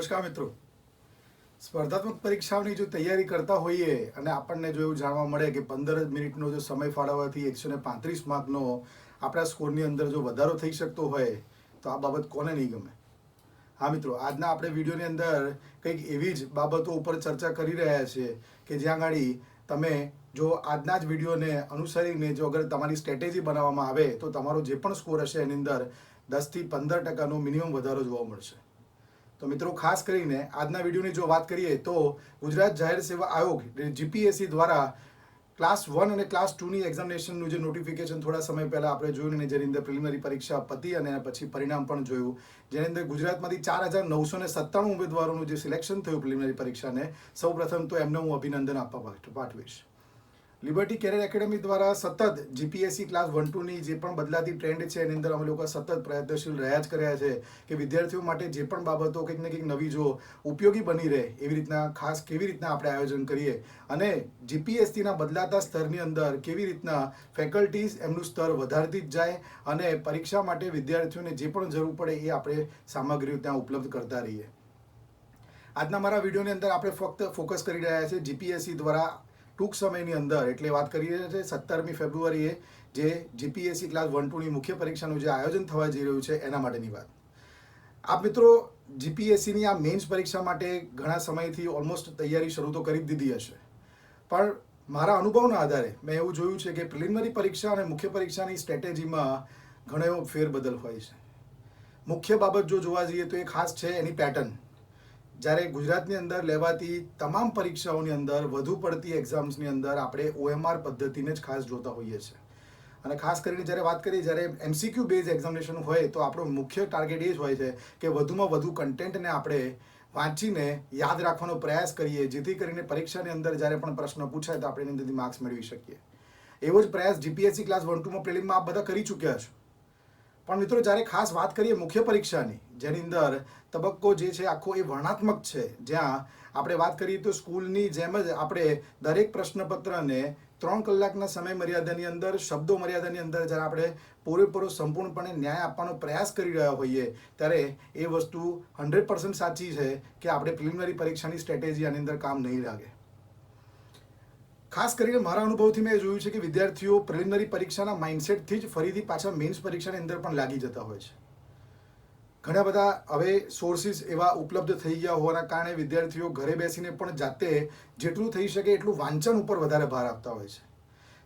નમસ્કાર મિત્રો. સ્પર્ધાત્મક પરીક્ષાઓની જો તૈયારી કરતા હોઈએ અને આપણને જો એવું જાણવા મળે કે પંદર મિનિટનો જો સમય ફાળવવાથી એકસો ને પાંત્રીસ માર્કનો આપણા સ્કોરની અંદર જો વધારો થઈ શકતો હોય, તો આ બાબત કોને નહીં ગમે? હા મિત્રો, આજના આપણે વિડીયોની અંદર કંઈક એવી જ બાબતો ઉપર ચર્ચા કરી રહ્યા છીએ કે જ્યાં આગળ તમે જો આજના જ વિડીયોને અનુસરીને જો અગર તમારી સ્ટ્રેટેજી બનાવવામાં આવે, તો તમારો જે પણ સ્કોર હશે એની અંદર દસથી પંદર ટકાનો મિનિમમ વધારો જોવા મળશે. તો મિત્રો, ખાસ કરીને આજના વિડીયોની જો વાત કરીએ તો ગુજરાત જાહેર સેવા આયોગ જીપીએસસી દ્વારા ક્લાસ વન અને ક્લાસ ટુની એક્ઝામિનેશનનું જે નોટિફિકેશન થોડા સમય પહેલાં આપણે જોયું અને જેની અંદર પ્રિલિમિનરી પરીક્ષા પતી અને પછી પરિણામ પણ જોયું. જેની અંદર ગુજરાતમાંથી ચાર હજાર નવસો ને સત્તાણું ઉમેદવારોનું જે સિલેક્શન થયું પ્રિલિમિનરી પરીક્ષાને સૌ પ્રથમ તો એમને હું અભિનંદન આપવા પાઠ- પાઠવીશ. લિબર્ટી કેરિયર એકેડમી દ્વારા સતત જીપીએસસી ક્લાસ વન ટુની જે પણ બદલાતી ટ્રેન્ડ છે, એની અંદર અમે લોકો સતત પ્રયત્નશીલ રહ્યા જ કર્યા છે કે વિદ્યાર્થીઓ માટે જે પણ બાબતો કંઈક ને કંઈક નવી જો ઉપયોગી બની રહે, એવી રીતના ખાસ કેવી રીતના આપણે આયોજન કરીએ અને જીપીએસસીના બદલાતા સ્તરની અંદર કેવી રીતના ફેકલ્ટીઝ એમનું સ્તર વધારતી જ જાય અને પરીક્ષા માટે વિદ્યાર્થીઓને જે પણ જરૂર પડે એ આપણે સામગ્રીઓ ત્યાં ઉપલબ્ધ કરતા રહીએ. આજના મારા વિડીયોની અંદર આપણે ફક્ત ફોકસ કરી રહ્યા છીએ જીપીએસસી દ્વારા ટૂંક સમયની અંદર, એટલે વાત કરી છીએ સત્તરમી ફેબ્રુઆરીએ જે જીપીએસસી ક્લાસ વન ટુની મુખ્ય પરીક્ષાનું જે આયોજન થવા જઈ રહ્યું છે, એના માટેની વાત. આપ મિત્રો, જીપીએસસીની આ મેન્સ પરીક્ષા માટે ઘણા સમયથી ઓલમોસ્ટ તૈયારી શરૂ તો કરી દીધી હશે. પણ મારા અનુભવના આધારે મેં એવું જોયું છે કે પ્રિલિમિનરી પરીક્ષા અને મુખ્ય પરીક્ષાની સ્ટ્રેટેજીમાં ઘણો એવો ફેરબદલ હોય છે. મુખ્ય બાબત જો જોવા જઈએ તો એ ખાસ છે એની પેટર્ન. જ્યારે ગુજરાતની અંદર લેવાતી તમામ પરીક્ષાઓની અંદર વધુ પડતી એક્ઝામ્સની અંદર આપણે ઓએમઆર પદ્ધતિને જ ખાસ જોતા હોઈએ છીએ. અને ખાસ કરીને જ્યારે વાત કરીએ, જ્યારે એમસીક્યુ બેઝ એક્ઝામિનેશન હોય, તો આપણો મુખ્ય ટાર્ગેટ એ જ હોય છે કે વધુમાં વધુ કન્ટેન્ટને આપણે વાંચીને યાદ રાખવાનો પ્રયાસ કરીએ, જેથી કરીને પરીક્ષાની અંદર જ્યારે પણ પ્રશ્ન પૂછાય તો આપણે એની અંદરથી માર્ક્સ મેળવી શકીએ. એવો જ પ્રયાસ જીપીએસસી ક્લાસ વન ટુમાં પ્રિલિમમાં આપ બધા કરી ચૂક્યા છો. પણ મિત્રો, જ્યારે ખાસ વાત કરીએ મુખ્ય પરીક્ષાની, જેની અંદર તબક્કો જે છે આખો એ વર્ણાત્મક છે. જ્યાં આપણે વાત કરીએ તો સ્કૂલની જેમ જ આપણે દરેક પ્રશ્નપત્રને ત્રણ કલાકના સમય મર્યાદાની અંદર, શબ્દો મર્યાદાની અંદર જ્યારે આપણે પૂરેપૂરો સંપૂર્ણપણે ન્યાય આપવાનો પ્રયાસ કરી રહ્યા હોઈએ, ત્યારે એ વસ્તુ હંડ્રેડ સાચી છે કે આપણે પ્રિલિમિનરી પરીક્ષાની સ્ટ્રેટેજી આની અંદર કામ નહીં લાગે. ખાસ કરીને મારા અનુભવથી મેં જોયું છે કે વિદ્યાર્થીઓ પ્રિલિમિનરી પરીક્ષાના માઇન્ડસેટથી જ ફરીથી પાછા મેન્સ પરીક્ષાની અંદર પણ લાગી જતા હોય છે. ઘણા બધા હવે સોર્સિસ એવા ઉપલબ્ધ થઈ ગયા હોવાના કારણે વિદ્યાર્થીઓ ઘરે બેસીને પણ જાતે જેટલું થઈ શકે એટલું વાંચન ઉપર વધારે ભાર આપતા હોય છે.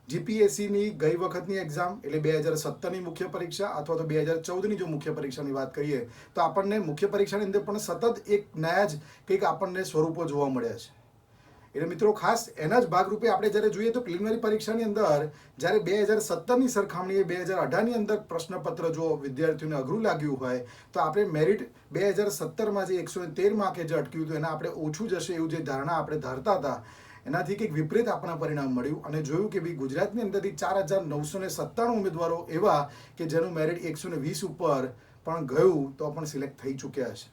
જીપીએસસીની ગઈ વખતની એક્ઝામ એટલે બે હજાર સત્તરની મુખ્ય પરીક્ષા અથવા તો બે હજાર ચૌદની જો મુખ્ય પરીક્ષાની વાત કરીએ તો આપણને મુખ્ય પરીક્ષાની અંદર પણ સતત એક નયા જ કંઈક આપણને સ્વરૂપો જોવા મળ્યા છે. એટલે મિત્રો ખાસ એના જ ભાગરૂપે આપણે જ્યારે જોઈએ તો પ્રિલિમિનરી પરીક્ષાની અંદર, જ્યારે બે હજાર સત્તરની સરખામણીએ બે હજાર અઢારની અંદર પ્રશ્નપત્ર જો વિદ્યાર્થીઓને અઘરું લાગ્યું હોય, તો આપણે મેરિટ બે હજાર સત્તરમાં જે એકસો તેર માર્કે જે અટક્યું હતું, એના આપણે ઓછું જશે એવું જે ધારણા આપણે ધારતા હતા, એનાથી કંઈક વિપરીત આપણા પરિણામ મળ્યું. અને જોયું કે ભાઈ ગુજરાતની અંદરથી ચાર હજાર નવસો ને સત્તાણું ઉમેદવારો એવા કે જેનું મેરિટ એકસો ને વીસ ઉપર પણ ગયું, તો પણ સિલેક્ટ થઈ ચૂક્યા છે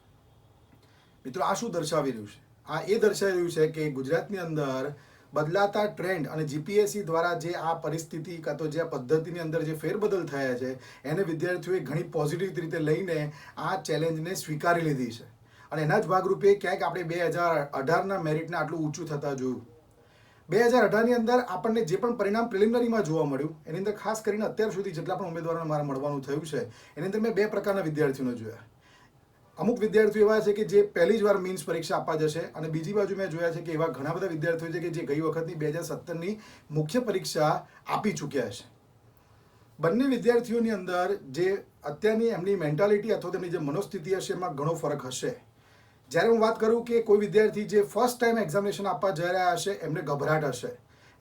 મિત્રો આ શું દર્શાવી રહ્યું છે? આ એ દર્શાવી રહ્યું છે કે ગુજરાતની અંદર બદલાતા ટ્રેન્ડ અને જીપીએસસી દ્વારા જે આ પરિસ્થિતિ કાં તો જે આ પદ્ધતિની અંદર જે ફેરબદલ થયા છે, એને વિદ્યાર્થીઓએ ઘણી પોઝિટિવ રીતે લઈને આ ચેલેન્જને સ્વીકારી લીધી છે. અને એના જ ભાગરૂપે ક્યાંક આપણે બે હજાર અઢારના મેરિટને આટલું ઊંચું થતા જોયું. બે હજાર અઢારની અંદર આપણને જે પણ પરિણામ પ્રિલિમિનરીમાં જોવા મળ્યું, એની અંદર ખાસ કરીને અત્યાર સુધી જેટલા પણ ઉમેદવારોને મારે મળવાનું થયું છે, એની અંદર મેં બે પ્રકારના વિદ્યાર્થીઓને જોયા. અમુક વિદ્યાર્થીઓ એવા છે કે જે પહેલી જ વાર મીન્સ પરીક્ષા આપવા જશે અને બીજી બાજુ મેં જોયા છે કે એવા ઘણા બધા વિદ્યાર્થીઓ છે કે જે ગઈ વખતની બે હજાર સત્તરની મુખ્ય પરીક્ષા આપી ચૂક્યા છે. બંને વિદ્યાર્થીઓની અંદર જે અત્યારની એમની મેન્ટાલિટી અથવા તેમની જે મનોસ્થિતિ હશે એમાં ઘણો ફરક હશે. જ્યારે હું વાત કરું કે કોઈ વિદ્યાર્થી જે ફર્સ્ટ ટાઈમ એક્ઝામિનેશન આપવા જઈ રહ્યા હશે, એમને ગભરાટ હશે.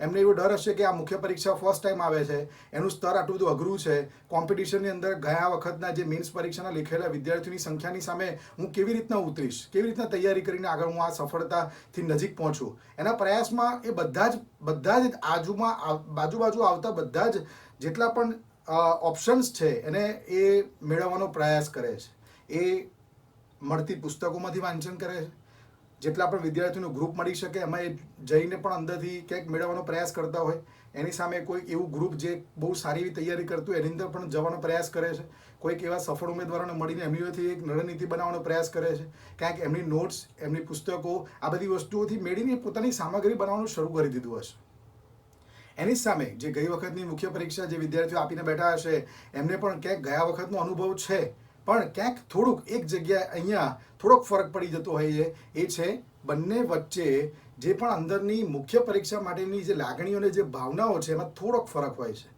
એમને એવો ડર હશે કે આ મુખ્ય પરીક્ષા ફર્સ્ટ ટાઈમ આવે છે, એનું સ્તર આટલું બધું અઘરું છે. કોમ્પિટિશનની અંદર ગયા વખતના જે મેન્સ પરીક્ષાના લીખેલા વિદ્યાર્થીઓની સંખ્યાની સામે હું કેવી રીતના ઉતરીશ, કેવી રીતના તૈયારી કરીને આગળ હું આ સફળતાથી નજીક પહોંચું? એના પ્રયાસમાં એ બધા જ બધા જ આજુમાં બાજુ બાજુ આવતા બધા જ જેટલા પણ ઓપ્શન્સ છે, એને એ મેળવવાનો પ્રયાસ કરે છે. એ મળતી પુસ્તકોમાંથી વાંચન કરે છે. જેટલા પણ વિદ્યાર્થીઓનું ગ્રુપ મળી શકે એમાં જઈને પણ અંદરથી ક્યાંક મેળવવાનો પ્રયાસ કરતા હોય. એની સામે કોઈક એવું ગ્રુપ જે બહુ સારી એવી તૈયારી કરતું એની અંદર પણ જવાનો પ્રયાસ કરે છે. કોઈક એવા સફળ ઉમેદવારોને મળીને એમનીઓથી એક રણનીતિ બનાવવાનો પ્રયાસ કરે છે. ક્યાંક એમની નોટ્સ એમની પુસ્તકો, આ બધી વસ્તુઓથી મેળવીને પોતાની સામગ્રી બનાવવાનું શરૂ કરી દીધું હશે. એની સામે જે ગઈ વખતની મુખ્ય પરીક્ષા જે વિદ્યાર્થીઓ આપીને બેઠા હશે, એમને પણ ક્યાંક ગયા વખતનો અનુભવ છે. પણ ક્યાંક થોડુંક એક જગ્યાએ અહીંયા થોડોક ફરક પડી જતો હોય છે. એ છે બંને વચ્ચે જે પણ અંદરની મુખ્ય પરીક્ષા માટેની જે લાગણીઓને જે ભાવનાઓ છે, એમાં થોડોક ફરક હોય છે.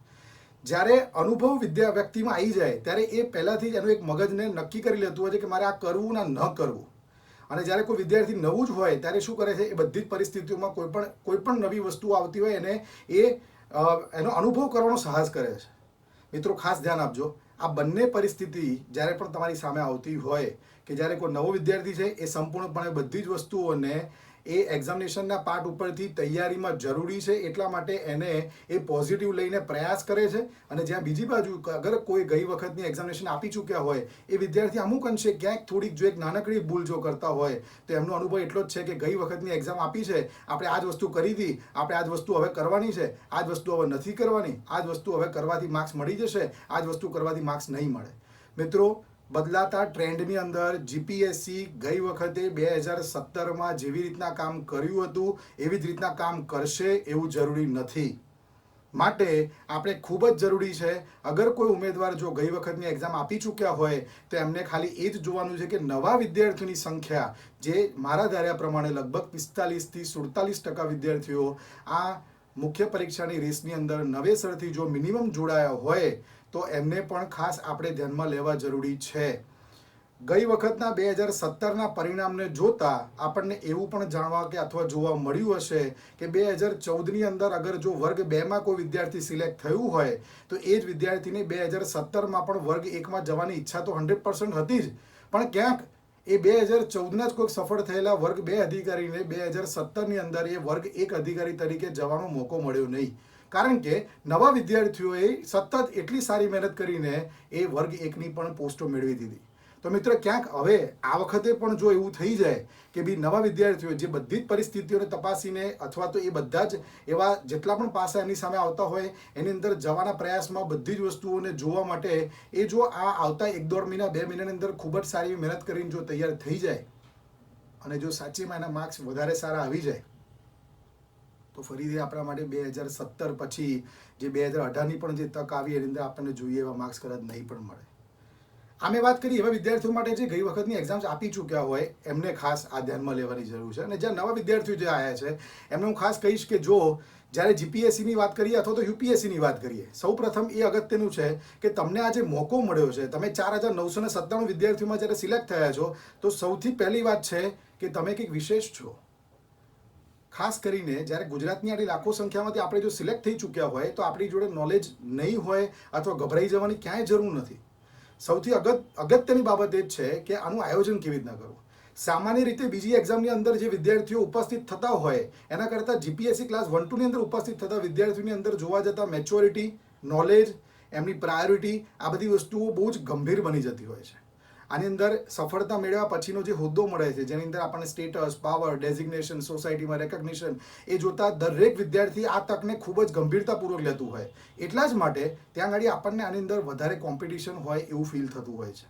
જ્યારે અનુભવ વિદ્યા વ્યક્તિમાં આવી જાય, ત્યારે એ પહેલાંથી જ એનું એક મગજને નક્કી કરી લેતું હોય છે કે મારે આ કરવું ના ન કરવું. અને જ્યારે કોઈ વિદ્યાર્થી નવું જ હોય, ત્યારે શું કરે છે? એ બધી જ પરિસ્થિતિઓમાં કોઈ પણ કોઈ પણ નવી વસ્તુ આવતી હોય, એને એ એનો અનુભવ કરવાનો સાહસ કરે છે. મિત્રો, ખાસ ધ્યાન આપજો. આ બંને પરિસ્થિતિ જ્યારે પણ તમારી સામે આવતી હોય કે જ્યારે કોઈ નવો વિદ્યાર્થી છે, એ સંપૂર્ણપણે બધી જ વસ્તુઓને એ એક્ઝામિનેશનના પાર્ટ ઉપરથી તૈયારીમાં જરૂરી છે, એટલા માટે એને એ પોઝિટિવ લઈને પ્રયાસ કરે છે. અને જ્યાં બીજી બાજુ અગર કોઈ ગઈ વખતની એક્ઝામિનેશન આપી ચૂક્યા હોય, એ વિદ્યાર્થી અમુક અંશે ક્યાંક થોડીક જો એક નાનકડી ભૂલ જો કરતા હોય, તો એમનો અનુભવ એટલો જ છે કે ગઈ વખતની એક્ઝામ આપી છે, આપણે આ જ વસ્તુ કરી હતી આપણે આ જ વસ્તુ હવે કરવાની છે, આ જ વસ્તુ હવે નથી કરવાની, આ જ વસ્તુ હવે કરવાથી માર્ક્સ મળી જશે, આ જ વસ્તુ કરવાથી માર્ક્સ નહીં મળે. મિત્રો બદલાતા ટ્રેન્ડની અંદર જીપીએસસી ગઈ વખતે બે હજાર સત્તરમાં જેવી રીતના કામ કર્યું હતું, એવી જ રીતના કામ કરશે એવું જરૂરી નથી. માટે આપણે ખૂબ જ જરૂરી છે, અગર કોઈ ઉમેદવાર જો ગઈ વખતની એક્ઝામ આપી ચૂક્યા હોય, તો એમને ખાલી એ જ જોવાનું છે કે નવા વિદ્યાર્થીઓની સંખ્યા, જે મારા ધાર્યા પ્રમાણે લગભગ પિસ્તાલીસથી સુડતાલીસ ટકા વિદ્યાર્થીઓ આ મુખ્ય પરીક્ષાની રેસની અંદર નવેસરથી જો મિનિમમ જોડાયા હોય, તો એમને પણ ખાસ આપણે ધ્યાનમાં લેવા જરૂરી છે. ગઈ વખતના બે હજાર સત્તરના પરિણામને જોતા આપણને એવું પણ જાણવા કે અથવા જોવા મળ્યું હશે કે બે હજાર ચૌદની અંદર અગર જો વર્ગ બેમાં કોઈ વિદ્યાર્થી સિલેક્ટ થયું હોય, તો એ જ વિદ્યાર્થીને બે હજાર સત્તરમાં પણ વર્ગ એકમાં જવાની ઈચ્છા તો હંડ્રેડ પર્સન્ટ હતી જ. પણ ક્યાંક એ બે હજાર ચૌદના જ કોઈક સફળ થયેલા વર્ગ બે અધિકારીને બે હજાર સત્તરની અંદર એ વર્ગ એક અધિકારી તરીકે જવાનો મોકો મળ્યો નહીં. કારણ કે નવા વિદ્યાર્થીઓએ સતત એટલી સારી મહેનત કરીને એ વર્ગ એકની પણ પોસ્ટો મેળવી દીધી. તો મિત્ર, ક્યાંક હવે આ વખતે પણ જો એવું થઈ જાય કે બી નવા વિદ્યાર્થીઓ જે બધી જ પરિસ્થિતિઓને તપાસીને અથવા તો એ બધા જ એવા જેટલા પણ પાસા એની સામે આવતા હોય, એની અંદર જવાના પ્રયાસમાં બધી જ વસ્તુઓને જોવા માટે એ જો આ આવતા એક દોઢ મહિના, બે મહિનાની અંદર ખૂબ જ સારી મહેનત કરીને જો તૈયાર થઈ જાય અને જો સાચીમાં એના માર્ક્સ વધારે સારા આવી જાય, તો ફરીથી આપણા માટે બે હજાર સત્તર પછી જે બે હજાર અઢારની પણ જે તક આવી એની અંદર આપણને જોઈએ એવા માર્ક્સ કદાચ નહીં પણ મળે. આમે વાત કરી, એવા વિદ્યાર્થીઓ માટે જે ગઈ વખતની એક્ઝામ્સ આપી ચૂક્યા હોય, એમને ખાસ આ ધ્યાનમાં લેવાની જરૂર છે. અને જ્યાં નવા વિદ્યાર્થીઓ જે આવ્યા છે, એમને હું ખાસ કહીશ કે જો જ્યારે જીપીએસસીની વાત કરીએ અથવા તો યુપીએસસીની વાત કરીએ સૌ પ્રથમ એ અગત્યનું છે કે તમને આ જે મોકો મળ્યો છે. તમે ચાર હજાર નવસો ને સત્તાણું વિદ્યાર્થીઓમાં જ્યારે સિલેક્ટ થયા છો, તો સૌથી પહેલી વાત છે કે તમે કંઈક વિશેષ છો. ખાસ કરીને જ્યારે ગુજરાતની આટલી લાખો સંખ્યામાંથી આપણે જો સિલેક્ટ થઈ ચૂક્યા હોય, તો આપણી જોડે નોલેજ નહીં હોય અથવા ગભરાઈ જવાની ક્યાંય જરૂર નથી. સૌથી અગત, અગત્યની બાબત એ જ છે કે આનું આયોજન કેવી રીતના કરવું? સામાન્ય રીતે બીજી એક્ઝામની અંદર જે વિદ્યાર્થીઓ ઉપસ્થિત થતા હોય, એના કરતાં જીપીએસસી ક્લાસ વન ટુની અંદર ઉપસ્થિત થતા વિદ્યાર્થીઓની અંદર જોવા જતા મેચ્યોરિટી નોલેજ એમની પ્રાયોરિટી આ બધી વસ્તુઓ બહુ જ ગંભીર બની જતી હોય છે. આની અંદર સફળતા મેળવ્યા પછીનો જે હોદ્દો મળે છે, જેની અંદર આપણને સ્ટેટસ પાવર ડેઝિગ્નેશન સોસાયટીમાં રેકગ્નિશન એ જોતા દરેક વિદ્યાર્થી આ તકને ખૂબ જ ગંભીરતાપૂર્વક લેતું હોય. એટલા જ માટે ત્યાં આગળ આપણને આની અંદર વધારે કોમ્પિટિશન હોય એવું ફીલ થતું હોય છે.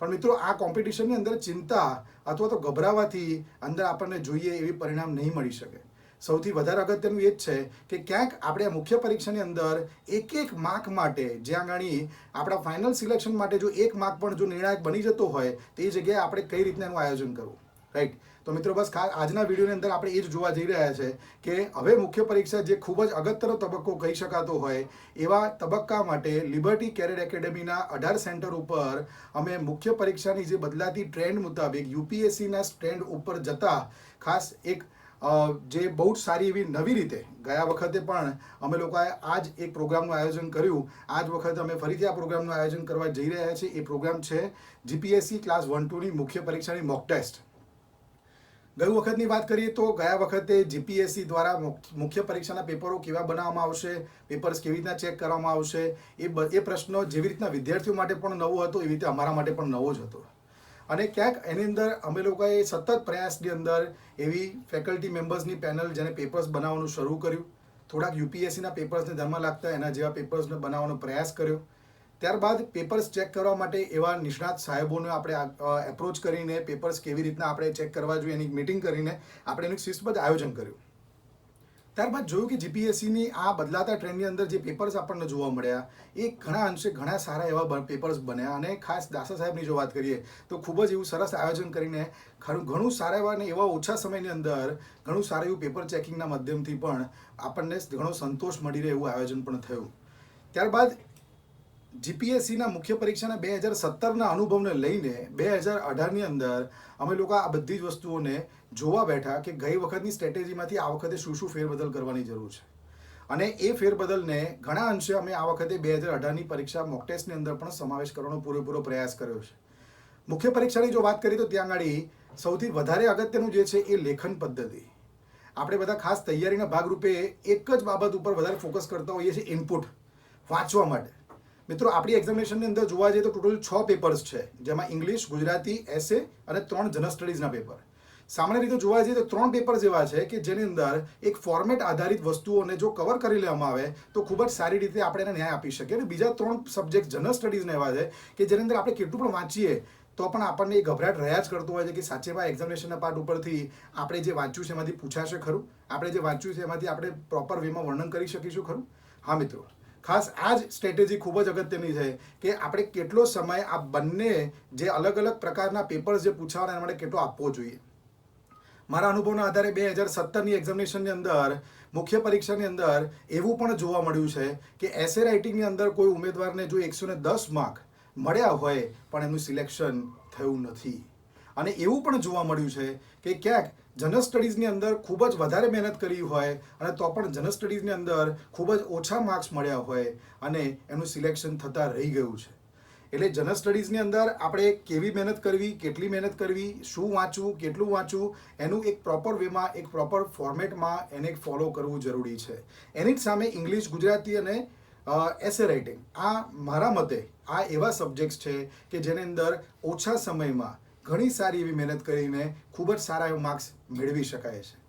પણ મિત્રો, આ કોમ્પિટિશનની અંદર ચિંતા અથવા તો ગભરાવાથી અંદર આપણને જોઈએ એવી પરિણામ નહીં મળી શકે. સૌથી વધારે અગત્યનું એ જ છે કે ક્યાંક આપણે મુખ્ય પરીક્ષાની અંદર એક એક માર્ક માટે જ્યાં આગળ આપણા ફાઇનલ સિલેક્શન માટે જો એક માર્ક પણ જો નિર્ણાયક બની જતો હોય, તો જગ્યાએ આપણે કઈ રીતના એનું આયોજન કરવું રાઈટ તો મિત્રો બસ ખાસ આજના વિડીયોની અંદર આપણે એ જ જોવા જઈ રહ્યા છે કે હવે મુખ્ય પરીક્ષા જે ખૂબ જ અગત્યનો તબક્કો કહી શકાતો હોય, એવા તબક્કા માટે લિબર્ટી કેરિયર એકેડેમીના અઢાર સેન્ટર ઉપર અમે મુખ્ય પરીક્ષાની જે બદલાતી ટ્રેન્ડ મુતાબિક યુપીએસસીના ટ્રેન્ડ ઉપર જતા ખાસ એક જે બહુ જ સારી એવી નવી રીતે ગયા વખતે પણ અમે લોકોએ આ જ એક પ્રોગ્રામનું આયોજન કર્યું. આ જ વખતે અમે ફરીથી આ પ્રોગ્રામનું આયોજન કરવા જઈ રહ્યા છીએ. એ પ્રોગ્રામ છે જીપીએસસી ક્લાસ વન ટુની મુખ્ય પરીક્ષાની મોક ટેસ્ટ. ગઈ વખતની વાત કરીએ તો ગયા વખતે જીપીએસસી દ્વારા મુખ્ય પરીક્ષાના પેપરો કેવા બનાવવામાં આવશે, પેપર્સ કેવી રીતના ચેક કરવામાં આવશે, એ એ પ્રશ્નો જેવી રીતના વિદ્યાર્થીઓ માટે પણ નવો હતો, એવી રીતે અમારા માટે પણ નવો જ હતો. અને ક્યાંક એની અંદર અમે લોકોએ સતત પ્રયાસની અંદર એવી ફેકલ્ટી મેમ્બર્સની પેનલ જેને પેપર્સ બનાવવાનું શરૂ કર્યું. થોડાક યુપીએસસીના પેપર્સને ધ્યાનમાં લાગતા એના જેવા પેપર્સને બનાવવાનો પ્રયાસ કર્યો. ત્યારબાદ પેપર્સ ચેક કરવા માટે એવા નિષ્ણાત સાહેબોને આપણે એપ્રોચ કરીને પેપર્સ કેવી રીતના આપણે ચેક કરવા જોઈએ એની મિટિંગ કરીને આપણે એનું શિસ્તબદ્ધ આયોજન કર્યું. ત્યારબાદ જોયું કે જીપીએસસીની આ બદલાતા ટ્રેન્ડની અંદર જે પેપર્સ આપણને જોવા મળ્યા, એ ઘણા અંશે ઘણા સારા એવા પેપર્સ બન્યા. અને ખાસ દાસા સાહેબની જો વાત કરીએ, તો ખૂબ જ એવું સરસ આયોજન કરીને ઘણું સારા એવા અને એવા ઓછા સમયની અંદર ઘણું સારું એવું પેપર ચેકિંગના માધ્યમથી પણ આપણને ઘણો સંતોષ મળી રહે એવું આયોજન પણ થયું. ત્યારબાદ જીપીએસસીના મુખ્ય પરીક્ષાના બે હજાર સત્તરના અનુભવને લઈને બે હજાર અઢારની અંદર અમે લોકો આ બધી જ વસ્તુઓને જોવા બેઠા કે ગઈ વખતની સ્ટ્રેટેજીમાંથી આ વખતે શું શું ફેરબદલ કરવાની જરૂર છે. અને એ ફેરબદલને ઘણા અંશે અમે આ વખતે બે હજાર અઢારની પરીક્ષા મોક ટેસ્ટની અંદર પણ સમાવેશ કરવાનો પૂરેપૂરો પ્રયાસ કર્યો છે. મુખ્ય પરીક્ષાની જો વાત કરીએ તો ત્યાં આગળ સૌથી વધારે અગત્યનું જે છે એ લેખન પદ્ધતિ. આપણે બધા ખાસ તૈયારીના ભાગરૂપે એક જ બાબત ઉપર વધારે ફોકસ કરતા હોઈએ છીએ ઇનપુટ વાંચવા માટે. મિત્રો, આપણી એક્ઝામિનેશનની અંદર જોવા જઈએ તો ટોટલ છ પેપર્સ છે, જેમાં ઇંગ્લિશ ગુજરાતી એસે અને ત્રણ જનરલ સ્ટડીઝના પેપર સામાન્ય રીતે જોવા જઈએ તો ત્રણ પેપર્સ એવા છે કે જેની અંદર એક ફોર્મેટ આધારિત વસ્તુઓને જો કવર કરી લેવામાં આવે, તો ખૂબ જ સારી રીતે આપણે એને ન્યાય આપી શકીએ. અને બીજા ત્રણ સબ્જેક્ટ જનરલ સ્ટડીઝને એવા છે કે જેની અંદર આપણે કેટલું પણ વાંચીએ, તો પણ આપણને એ ગભરાટ રહ્યા જ કરતો હોય છે કે સાચેમાં એક્ઝામિનેશનના પાર્ટ ઉપરથી આપણે જે વાંચ્યું છે એમાંથી પૂછાશે ખરું? આપણે જે વાંચ્યું છે એમાંથી આપણે પ્રોપર વેમાં વર્ણન કરી શકીશું ખરું? હા, મિત્રો. ખાસ આ જ સ્ટ્રેટેજી ખૂબ જ અગત્યની છે કે આપણે કેટલો સમય આ બંને જે અલગ અલગ પ્રકારના પેપર્સ જે પૂછાવાના એના માટે કેટલો આપવો જોઈએ. મારા અનુભવના આધારે બે હજાર સત્તરની એક્ઝામિનેશનની અંદર, મુખ્ય પરીક્ષાની અંદર એવું પણ જોવા મળ્યું છે કે એસે રાઇટિંગની અંદર કોઈ ઉમેદવારને જો એકસો ને દસ માર્ક મળ્યા હોય, પણ એનું સિલેક્શન થયું નથી. અને એવું પણ જોવા મળ્યું છે કે ક્યાંક જનરલ સ્ટડીઝની અંદર ખૂબ જ વધારે મહેનત કરી હોય અને તો પણ જનરલ સ્ટડીઝની અંદર ખૂબ જ ઓછા માર્ક્સ મળ્યા હોય અને એનું સિલેક્શન થતાં રહી ગયું છે. એટલે જનરલ સ્ટડીઝની અંદર આપણે કેવી મહેનત કરવી, કેટલી મહેનત કરવી, શું વાંચવું, કેટલું વાંચવું, એનું એક પ્રોપર વેમાં એક પ્રોપર ફોર્મેટમાં એને ફોલો કરવું જરૂરી છે. એની જ સામે ઇંગ્લિશ ગુજરાતી અને એસે રાઇટિંગ આ મારા મતે આ એવા સબ્જેક્ટ્સ છે કે જેની અંદર ઓછા સમયમાં ઘણી સારી એવી મહેનત કરીને ખૂબ જ સારા એવા માર્ક્સ મેળવી શકાય છે.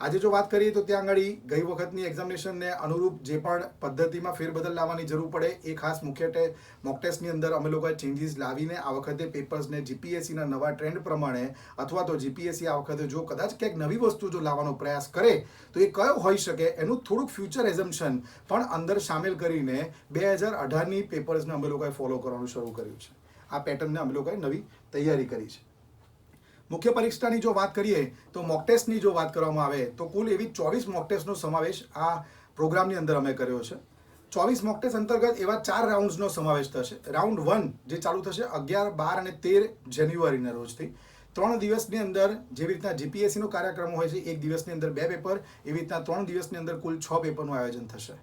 આજે જો વાત કરીએ તો ત્યાં આગળ ગઈ વખતની એક્ઝામિનેશનને અનુરૂપ જે પણ પદ્ધતિમાં ફેરબદલ લાવવાની જરૂર પડે, એ ખાસ મુખ્યત્વે મોક ટેસ્ટની અંદર અમે લોકોએ ચેન્જીસ લાવીને આ વખતે પેપર્સને જીપીએસસીના નવા ટ્રેન્ડ પ્રમાણે અથવા તો જીપીએસસી આ વખતે જો કદાચ ક્યાંક નવી વસ્તુ જો લાવવાનો પ્રયાસ કરે, તો એ કયો હોઈ શકે એનું થોડુંક ફ્યુચર એઝમ્પશન પણ અંદર સામેલ કરીને બે હજાર અઢારની પેપર્સને અમે લોકોએ ફોલો કરવાનું શરૂ કર્યું છે. આ પેટર્નને અમે લોકોએ નવી તૈયારી કરી છે. મુખ્ય પરીક્ષાની જો વાત કરીએ તો મોક ટેસ્ટની જો વાત કરવામાં આવે તો કુલ એવી ચોવીસ મોક ટેસ્ટનો સમાવેશ આ પ્રોગ્રામની અંદર અમે કર્યો છે. ચોવીસ મોક ટેસ્ટ અંતર્ગત એવા ચાર રાઉન્ડ્સનો સમાવેશ થશે. રાઉન્ડ વન જે ચાલુ થશે અગિયાર, બાર અને તેર જાન્યુઆરીના રોજથી. ત્રણ દિવસની અંદર જેવી રીતના જીપીએસસીનો કાર્યક્રમ હોય છે, એક દિવસની અંદર બે પેપર એવી રીતના ત્રણ દિવસની અંદર કુલ છ પેપરનું આયોજન થશે.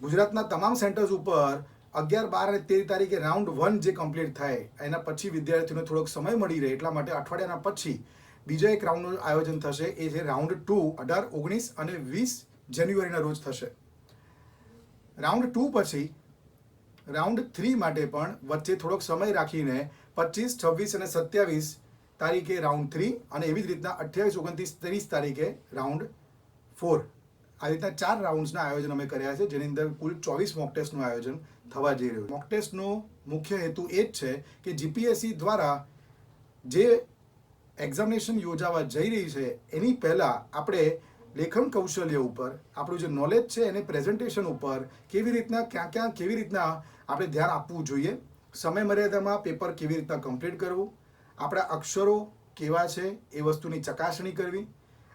ગુજરાતના તમામ સેન્ટર્સ ઉપર અગિયાર, બાર અને તેર તારીખે રાઉન્ડ વન જે કમ્પ્લીટ થાય, એના પછી વિદ્યાર્થીઓને થોડોક સમય મળી રહે એટલા માટે અઠવાડિયાના પછી બીજા એક રાઉન્ડનું આયોજન થશે. એ છે રાઉન્ડ ટુ અઢાર, ઓગણીસ અને વીસ જાન્યુઆરીના રોજ થશે. રાઉન્ડ ટુ પછી રાઉન્ડ થ્રી માટે પણ વચ્ચે થોડોક સમય રાખીને પચીસ, છવ્વીસ અને સત્યાવીસ તારીખે રાઉન્ડ થ્રી અને એવી જ રીતના અઠ્યાવીસ, ઓગણત્રીસ ત્રીસ તારીખે રાઉન્ડ ફોર આ રીતના ચાર રાઉન્ડ્સના આયોજન અમે કર્યા છે, જેની અંદર કુલ ચોવીસ મોક ટેસ્ટનું આયોજન થવા જઈ રહ્યું છે. મોક ટેસ્ટનો મુખ્ય હેતુ એ જ છે કે જીપીએસસી દ્વારા જે એક્ઝામિનેશન યોજાવા જઈ રહી છે, એની પહેલાં આપણે લેખન કૌશલ્ય ઉપર, આપણું જે નોલેજ છે એને પ્રેઝન્ટેશન ઉપર કેવી રીતના, ક્યાં ક્યાં, કેવી રીતના આપણે ધ્યાન આપવું જોઈએ સમય મર્યાદામાં પેપર કેવી રીતના કમ્પ્લીટ કરવું, આપણા અક્ષરો કેવા છે, એ વસ્તુની ચકાસણી કરવી,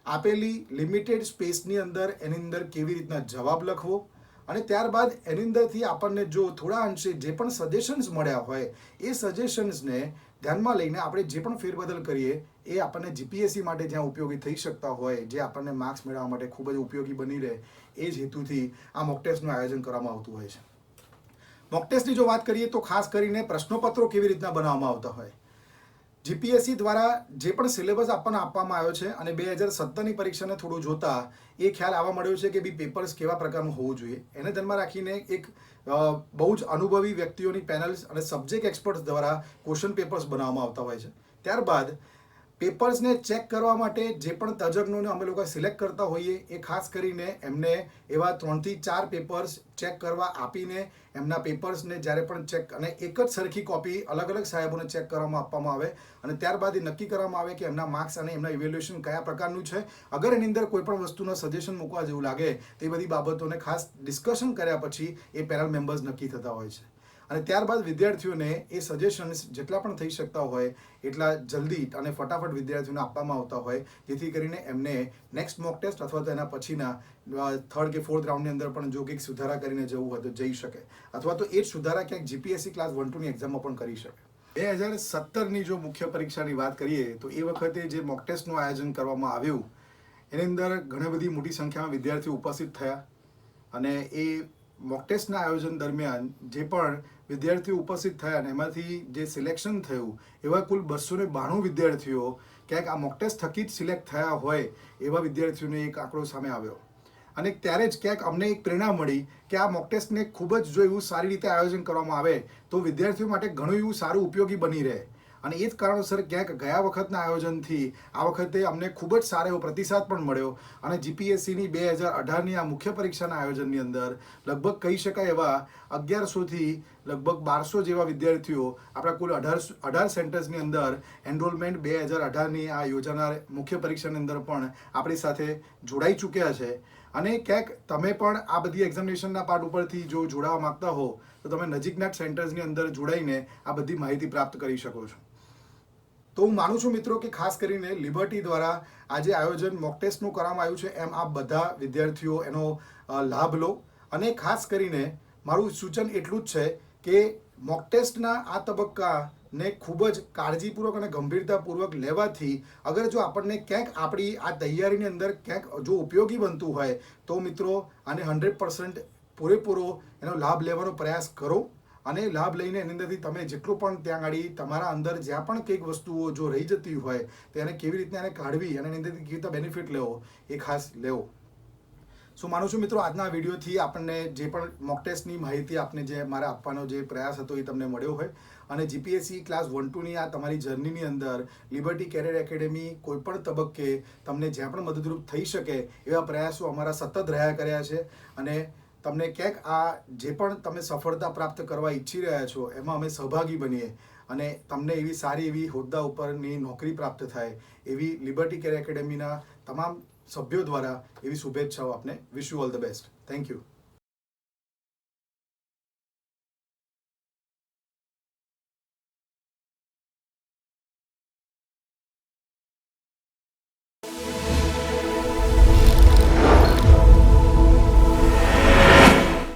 આપેલી લિમિટેડ સ્પેસની અંદર એની અંદર કેવી રીતના જવાબ લખવો અને ત્યારબાદ એની અંદરથી આપણને જો થોડા અંશે જે પણ સજેશન્સ મળ્યા હોય, એ સજેશન્સને ધ્યાનમાં લઈને આપણે જે પણ ફેરબદલ કરીએ, એ આપણને જીપીએસસી માટે જ્યાં ઉપયોગી થઈ શકતા હોય, જે આપણને માર્ક્સ મેળવવા માટે ખૂબ જ ઉપયોગી બની રહે, એ જ હેતુથી આ મોક ટેસ્ટનું આયોજન કરવામાં આવતું હોય છે. મોક ટેસ્ટની જો વાત કરીએ તો ખાસ કરીને પ્રશ્નોપત્રો કેવી રીતના બનાવવામાં આવતા હોય? જીપીએસસી દ્વારા જે પણ સિલેબસ આપણને આપવામાં આવ્યો છે અને બે હજાર સત્તરની પરીક્ષાને થોડું જોતા એ ખ્યાલ આવવા મળ્યો છે કે બી પેપર્સ કેવા પ્રકારનું હોવું જોઈએ. એને ધ્યાનમાં રાખીને એક બહુ જ અનુભવી વ્યક્તિઓની પેનલ્સ અને સબ્જેક્ટ એક્સપર્ટ્સ દ્વારા ક્વેશ્ચન પેપર્સ બનાવવામાં આવતા હોય છે. ત્યારબાદ પેપર્સને ચેક કરવા માટે જે પણ તજજ્ઞોને અમે લોકો સિલેક્ટ કરતા હોઈએ, એ ખાસ કરીને એમને એવા ત્રણથી ચાર પેપર્સ ચેક કરવા આપીને એમના પેપર્સને જ્યારે પણ ચેક અને એક જ સરખી કોપી અલગ અલગ સાહેબોને ચેક કરવામાં આપવામાં આવે અને ત્યારબાદ એ નક્કી કરવામાં આવે કે એમના માર્ક્સ અને એમના ઇવેલ્યુએશન કયા પ્રકારનું છે. અગર એની અંદર કોઈ પણ વસ્તુનો સજેશન મૂકવા જેવું લાગે, તે બધી બાબતોને ખાસ ડિસ્કશન કર્યા પછી એ પેનલ મેમ્બર્સ નક્કી થતા હોય છે. અને ત્યારબાદ વિદ્યાર્થીઓને એ સજેશન્સ જેટલા પણ થઈ શકતા હોય, એટલા જલ્દી અને ફટાફટ વિદ્યાર્થીઓને આપવામાં આવતા હોય, જેથી કરીને એમને નેક્સ્ટ મોક ટેસ્ટ અથવા તો એના પછીના થર્ડ કે ફોર્થ રાઉન્ડની અંદર પણ જો કંઈક સુધારા કરીને જવું હોય તો જઈ શકે. અથવા તો એ જ સુધારા ક્યાંક જીપીએસસી ક્લાસ વન ટુની એક્ઝામમાં પણ કરી શકે. બે હજાર સત્તરની જો મુખ્ય પરીક્ષાની વાત કરીએ, તો એ વખતે જે મોક ટેસ્ટનું આયોજન કરવામાં આવ્યું, એની અંદર ઘણી બધી મોટી સંખ્યામાં વિદ્યાર્થીઓ ઉપસ્થિત થયા. અને એ મોક ટેસ્ટના આયોજન દરમિયાન જે પણ વિદ્યાર્થીઓ ઉપસ્થિત થયા અને એમાંથી જે સિલેક્શન થયું, એવા કુલ બસો ને બાણું વિદ્યાર્થીઓ ક્યાંક આ મોક ટેસ્ટ થકી જ સિલેક્ટ થયા હોય એવા વિદ્યાર્થીઓને એક આંકડો સામે આવ્યો. અને ત્યારે જ ક્યાંક અમને એક પ્રેરણા મળી કે આ મોક ટેસ્ટને ખૂબ જ જો એવું સારી રીતે આયોજન કરવામાં આવે, તો વિદ્યાર્થીઓ માટે ઘણું એવું સારું ઉપયોગી બની રહે. અને એ જ કારણોસર ક્યાંક ગયા વખતના આયોજનથી આ વખતે અમને ખૂબ જ સારો એવો પ્રતિસાદ પણ મળ્યો. અને જીપીએસસીની બે હજાર અઢારની આ મુખ્ય પરીક્ષાના આયોજનની અંદર લગભગ કહી શકાય એવા અગિયારસોથી લગભગ બારસો જેવા વિદ્યાર્થીઓ આપણા કુલ અઢાર અઢાર સેન્ટર્સની અંદર એનરોલમેન્ટ બે હજાર અઢારની આ યોજાનાર મુખ્ય પરીક્ષાની અંદર પણ આપણી સાથે જોડાઈ ચૂક્યા છે. અને ક્યાંક તમે પણ આ બધી એક્ઝામિનેશનના પાર્ટ ઉપરથી જો જોડાવા માંગતા હો, તો તમે નજીકના સેન્ટર્સની અંદર જોડાઈને આ બધી માહિતી પ્રાપ્ત કરી શકો છો. તો હું માનું છું મિત્રો કે ખાસ કરીને લિબર્ટી દ્વારા આજે આયોજન મોક ટેસ્ટનું કરવામાં આવ્યું છે એમ આપ બધા વિદ્યાર્થીઓ એનો લાભ લો. અને ખાસ કરીને મારું સૂચન એટલું જ છે કે મોક ટેસ્ટના આ તબક્કાને ખૂબ જ કાળજીપૂર્વક અને ગંભીરતાપૂર્વક લેવાથી અગર જો આપણને ક્યાંક આપણી આ તૈયારીની અંદર ક્યાંક જો ઉપયોગી બનતું હોય તો મિત્રો આને હંડ્રેડ પર્સન્ટ પૂરેપૂરો એનો લાભ લેવાનો પ્રયાસ કરો. અને લાભ લઈને એની અંદરથી તમે જેટલું પણ ત્યાં આગળ તમારા અંદર જ્યાં પણ કંઈક વસ્તુઓ જો રહી જતી હોય, તો એને કેવી રીતના એને કાઢવી અને એની અંદરથી કેવી રીતે બેનિફિટ લેવો, એ ખાસ લેવો. સો માનું છું મિત્રો, આજના વિડીયોથી આપણને જે પણ મોક ટેસ્ટની માહિતી આપને જે મારે આપવાનો જે પ્રયાસ હતો એ તમને મળ્યો હોય. અને જીપીએસસી ક્લાસ વન ટુની આ તમારી જર્નીની અંદર લિબર્ટી કેરિયર એકેડેમી કોઈપણ તબક્કે તમને જ્યાં પણ મદદરૂપ થઈ શકે એવા પ્રયાસો અમારા સતત રહ્યા કર્યા છે. અને તમને ક્યાંક આ જે પણ તમે સફળતા પ્રાપ્ત કરવા ઈચ્છી રહ્યા છો, એમાં અમે સહભાગી બનીએ અને તમને એવી સારી એવી હોદ્દા ઉપરની નોકરી પ્રાપ્ત થાય, એવી લિબર્ટી કેર એકેડેમીના તમામ સભ્યો દ્વારા એવી શુભેચ્છાઓ આપને. Wish you all the best thank you